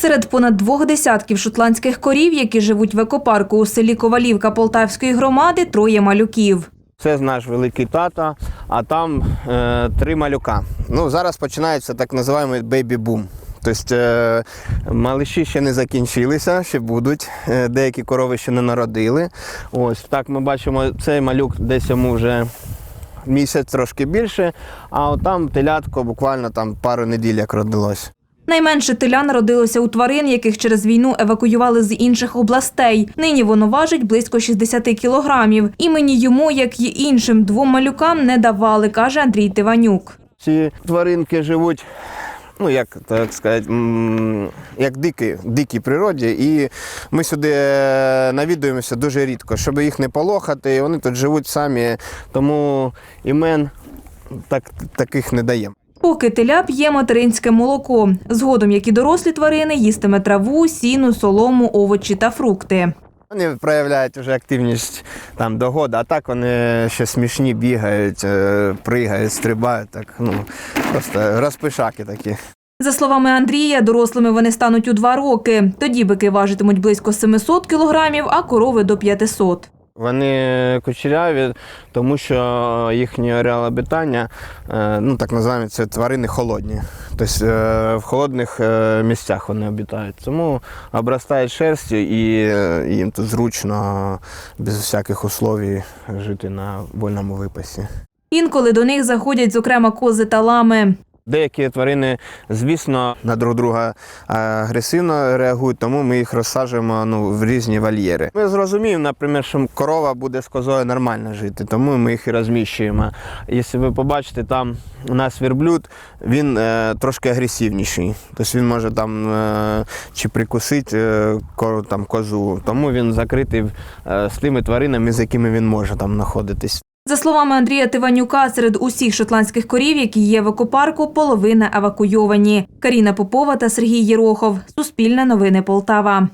Серед понад двох десятків шотландських корів, які живуть в екопарку у селі Ковалівка Полтавської громади, троє малюків. Це наш великий тато, а там е, три малюка. Ну, зараз починається так називаємо бейбі-бум. Тобто е, малиші ще не закінчилися, ще будуть. Е, деякі корови ще не народили. Ось так ми бачимо, цей малюк десь йому вже місяць трошки більше, а от там телятко буквально там пару неділь як родилось. Найменше теля народилося у тварин, яких через війну евакуювали з інших областей. Нині воно важить близько 60 кілограмів. Імені йому, як і іншим двом малюкам, не давали, каже Андрій Тиванюк. Ці тваринки живуть, ну як так сказати, як дикі, в дикій природі, і ми сюди е, навідуємося дуже рідко, щоб їх не полохати. Вони тут живуть самі, тому імен так, таких не даємо. Поки теля п'є материнське молоко. Згодом, як і дорослі тварини, їстиме траву, сіну, солому, овочі та фрукти. Вони проявляють вже активність там до года, а так вони ще смішні бігають, е, пригають, стрибають. Так, ну, просто розпишаки такі. За словами Андрія, дорослими вони стануть у два роки. Тоді бики важитимуть близько 700 кілограмів, а корови до 500. Вони кучеряві, тому що їхнє ареал обітання, е, ну так називаємо це тварини холодні. Тобто е, в холодних е, місцях вони обітають. Тому обростають шерстю і їм тут зручно, без всяких условій жити на вольному випасі. Інколи до них заходять, зокрема, кози та лами. Деякі тварини, звісно, на друг друга е, агресивно реагують, тому ми їх розсаджуємо ну, в різні вольєри. Ми зрозуміємо, наприклад, що корова буде з козою нормально жити, тому ми їх і розміщуємо. Якщо ви побачите, там у нас верблюд, він е, трошки агресивніший. Тобто він може там е, чи прикусити е, ко- там, козу, тому він закритий е, з тими тваринами, з якими він може там знаходитись. За словами Андрія Тиванюка, серед усіх шотландських корів, які є в екопарку, половина евакуйовані. Каріна Попова та Сергій Єрохов. Суспільне новини Полтава.